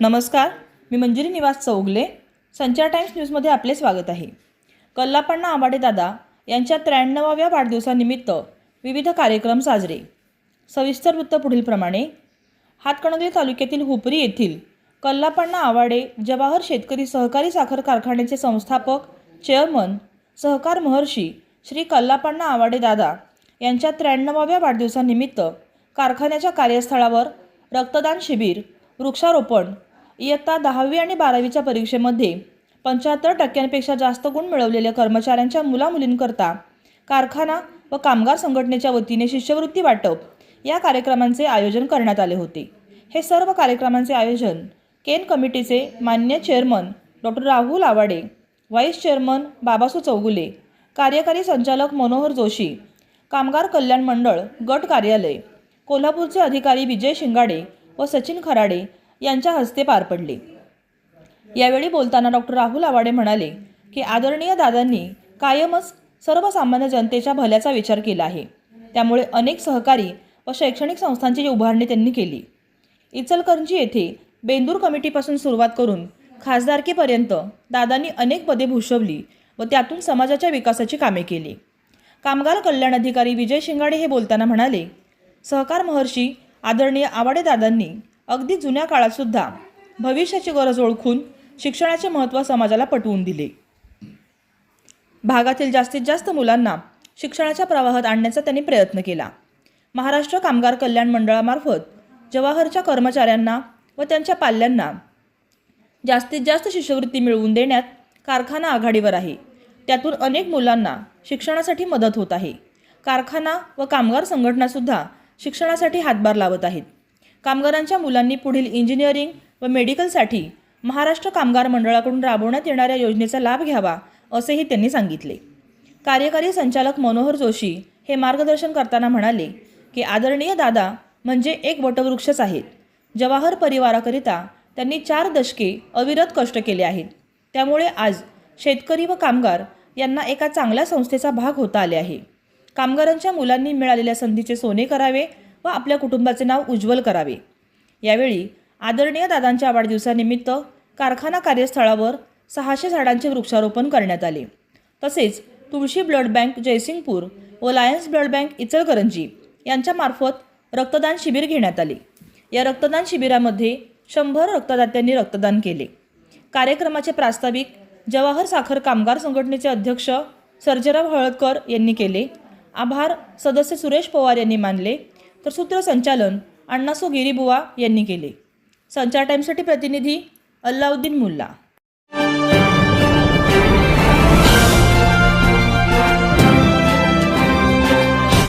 नमस्कार मी मंजिरी निवास चौगले संचार टाइम्स न्यूजमध्ये आपले स्वागत आहे. कल्लापण्णा आंबाडे दादा यांच्या त्र्याण्णवाव्या वाढदिवसानिमित्त विविध कार्यक्रम साजरे. सविस्तर वृत्त पुढीलप्रमाणे हातकणंगले तालुक्यातील हुपरी येथील कल्लापण्णा आवाडे जवाहर शेतकरी सहकारी साखर कारखान्याचे संस्थापक चेअरमन सहकार महर्षी श्री कल्लापण्णा आवाडे दादा यांच्या त्र्याण्णवाव्या वाढदिवसानिमित्त कारखान्याच्या कार्यस्थळावर रक्तदान शिबिर वृक्षारोपण इयत्ता दहावी आणि बारावीच्या परीक्षेमध्ये पंच्याहत्तर टक्क्यांपेक्षा जास्त गुण मिळवलेल्या कर्मचाऱ्यांच्या मुलामुलींकरता कारखाना व कामगार संघटनेच्या वतीने शिष्यवृत्ती वाटप या कार्यक्रमांचे आयोजन करण्यात आले होते. हे सर्व कार्यक्रमांचे आयोजन केन कमिटीचे मान्य chairman doctor Rahul Awade vice chairman Babasu Chougule कार्यकारी संचालक मनोहर जोशी कामगार कल्याण मंडळ गट कार्यालय कोल्हापूरचे अधिकारी विजय शिंगाडे व सचिन खराडे यांच्या हस्ते पार पडले. यावेळी बोलताना डॉक्टर राहुल आवाडे म्हणाले की आदरणीय दादांनी कायमच सर्वसामान्य जनतेच्या भल्याचा विचार केला आहे. त्यामुळे अनेक सहकारी व शैक्षणिक संस्थांची उभारणी त्यांनी केली. इचलकरंजी येथे बेंदूर कमिटीपासून सुरुवात करून खासदारकीपर्यंत दादांनी अनेक पदे भूषवली व त्यातून समाजाच्या विकासाची कामे केली. कामगार कल्याण अधिकारी विजय शिंगाडे हे बोलताना म्हणाले सहकार महर्षी आदरणीय आवाडे दादांनी अगदी जुन्या काळातसुद्धा भविष्याची गरज ओळखून शिक्षणाचे महत्त्व समाजाला पटवून दिले. भागातील जास्तीत जास्त मुलांना शिक्षणाच्या प्रवाहात आणण्याचा त्यांनी प्रयत्न केला. महाराष्ट्र कामगार कल्याण मंडळामार्फत जवाहरच्या कर्मचाऱ्यांना व त्यांच्या पाल्यांना जास्तीत जास्त शिष्यवृत्ती मिळवून देण्यात कारखाना आघाडीवर आहे. त्यातून अनेक मुलांना शिक्षणासाठी मदत होत आहे. कारखाना व कामगार संघटनासुद्धा शिक्षणासाठी हातभार लावत आहेत. कामगारांच्या मुलांनी पुढील इंजिनिअरिंग व मेडिकलसाठी महाराष्ट्र कामगार मंडळाकडून राबवण्यात येणाऱ्या योजनेचा लाभ घ्यावा असेही त्यांनी सांगितले. कार्यकारी संचालक मनोहर जोशी हे मार्गदर्शन करताना म्हणाले की आदरणीय दादा म्हणजे एक वटवृक्षच आहेत. जवाहर परिवाराकरिता त्यांनी चार दशके अविरत कष्ट केले आहेत. त्यामुळे आज शेतकरी व कामगार यांना एका चांगल्या संस्थेचा भाग होता आले आहे. कामगारांच्या मुलांनी मिळालेल्या संधीचे सोने करावे व आपल्या कुटुंबाचे नाव उज्ज्वल करावे. यावेळी आदरणीय दादांच्या वाढदिवसानिमित्त कारखाना कार्यस्थळावर सहाशे झाडांचे वृक्षारोपण करण्यात आले. तसेच तुळशी ब्लड बँक जयसिंगपूर व लायन्स ब्लड बँक इचलकरंजी यांच्यामार्फत रक्तदान शिबिर घेण्यात आले. या रक्तदान शिबिरामध्ये शंभर रक्तदात्यांनी रक्तदान केले. कार्यक्रमाचे प्रास्ताविक जवाहर साखर कामगार संघटनेचे अध्यक्ष सर्जराव हळदकर यांनी केले. आभार सदस्य सुरेश पवार यांनी मानले. तर सूत्रसंचालन अण्णासो गिरीबुवा यांनी केले. संचार टाईमसाठी प्रतिनिधी अल्लाउद्दीन मुल्ला.